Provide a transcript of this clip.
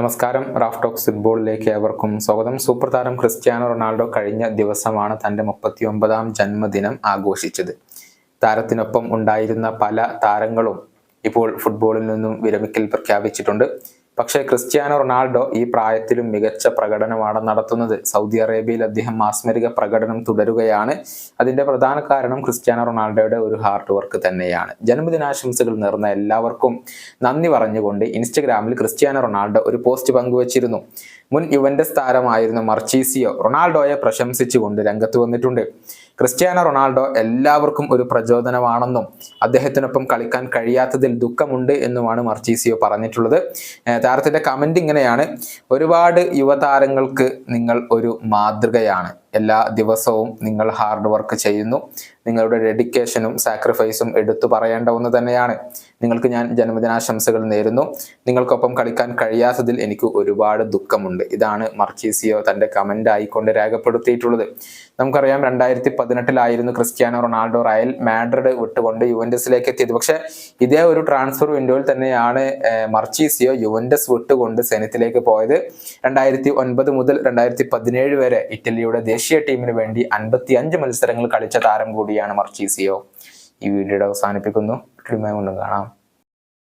നമസ്കാരം. Raf talks ഫുട്ബോളിലേക്ക് ഏവർക്കും സ്വാഗതം. സൂപ്പർ താരം ക്രിസ്ത്യാനോ റൊണാൾഡോ കഴിഞ്ഞ ദിവസമാണ് തന്റെ മുപ്പത്തിയൊമ്പതാം ജന്മദിനം ആഘോഷിച്ചത്. താരത്തിനൊപ്പം ഉണ്ടായിരുന്ന പല താരങ്ങളും ഇപ്പോൾ ഫുട്ബോളിൽ നിന്നും വിരമിക്കൽ പ്രഖ്യാപിച്ചിട്ടുണ്ട്. പക്ഷേ ക്രിസ്ത്യാനോ റൊണാൾഡോ ഈ പ്രായത്തിലും മികച്ച പ്രകടനമാണ് നടത്തുന്നത്. സൗദി അറേബ്യയിൽ അദ്ദേഹം ആസ്മരിക പ്രകടനം തുടരുകയാണ്. അതിന്റെ പ്രധാന കാരണം ക്രിസ്ത്യാനോ റൊണാൾഡോയുടെ ഒരു ഹാർഡ് വർക്ക് തന്നെയാണ്. ജന്മദിനാശംസകൾ നേർന്ന എല്ലാവർക്കും നന്ദി പറഞ്ഞുകൊണ്ട് ഇൻസ്റ്റഗ്രാമിൽ ക്രിസ്ത്യാനോ റൊണാൾഡോ ഒരു പോസ്റ്റ് പങ്കുവച്ചിരുന്നു. മുൻ യുവന്റസ് താരമായിരുന്ന മർച്ചീസിയോ റൊണാൾഡോയെ പ്രശംസിച്ചുകൊണ്ട് രംഗത്ത് വന്നിട്ടുണ്ട്. ക്രിസ്ത്യാനോ റൊണാൾഡോ എല്ലാവർക്കും ഒരു പ്രചോദനമാണെന്നും അദ്ദേഹത്തിനൊപ്പം കളിക്കാൻ കഴിയാത്തതിൽ ദുഃഖമുണ്ട് എന്നുമാണ് മർച്ചീസിയോ പറഞ്ഞിട്ടുള്ളത്. താരത്തിന്റെ കമന്റ് ഇങ്ങനെയാണ്. ഒരുപാട് യുവതാരങ്ങൾക്ക് നിങ്ങൾ ഒരു മാതൃകയാണ്. എല്ലാ ദിവസവും നിങ്ങൾ ഹാർഡ് വർക്ക് ചെയ്യുന്നു. നിങ്ങളുടെ ഡെഡിക്കേഷനും സാക്രിഫൈസും എടുത്തു പറയേണ്ട ഒന്ന് തന്നെയാണ്. നിങ്ങൾക്ക് ഞാൻ ജന്മദിനാശംസകൾ നേരുന്നു. നിങ്ങൾക്കൊപ്പം കളിക്കാൻ കഴിയാത്തതിൽ എനിക്ക് ഒരുപാട് ദുഃഖമുണ്ട്. ഇതാണ് മർച്ചീസിയോ തന്റെ കമന്റ് ആയിക്കൊണ്ട് രേഖപ്പെടുത്തിയിട്ടുള്ളത്. നമുക്കറിയാം രണ്ടായിരത്തി പതിനെട്ടിലായിരുന്നു ക്രിസ്ത്യാനോ റൊണാൾഡോ റയൽ മാഡ്രിഡ് വിട്ടുകൊണ്ട് യുവൻഡസിലേക്ക് എത്തിയത്. പക്ഷേ ഇതേ ഒരു ട്രാൻസ്ഫർ വിൻഡോയിൽ തന്നെയാണ് മർച്ചീസിയോ യുവൻഡസ് വിട്ടുകൊണ്ട് സെനത്തിലേക്ക് പോയത്. രണ്ടായിരത്തി ഒൻപത് മുതൽ രണ്ടായിരത്തി പതിനേഴ് വരെ ഇറ്റലിയുടെ ദേശീയ ടീമിന് വേണ്ടി അൻപത്തി അഞ്ച് മത്സരങ്ങൾ കളിച്ച താരം കൂടിയാണ് മർച്ചീസിയോ. ഈ വീഡിയോയുടെ അവസാനിപ്പിക്കുന്നു. വീണ്ടും കാണാം.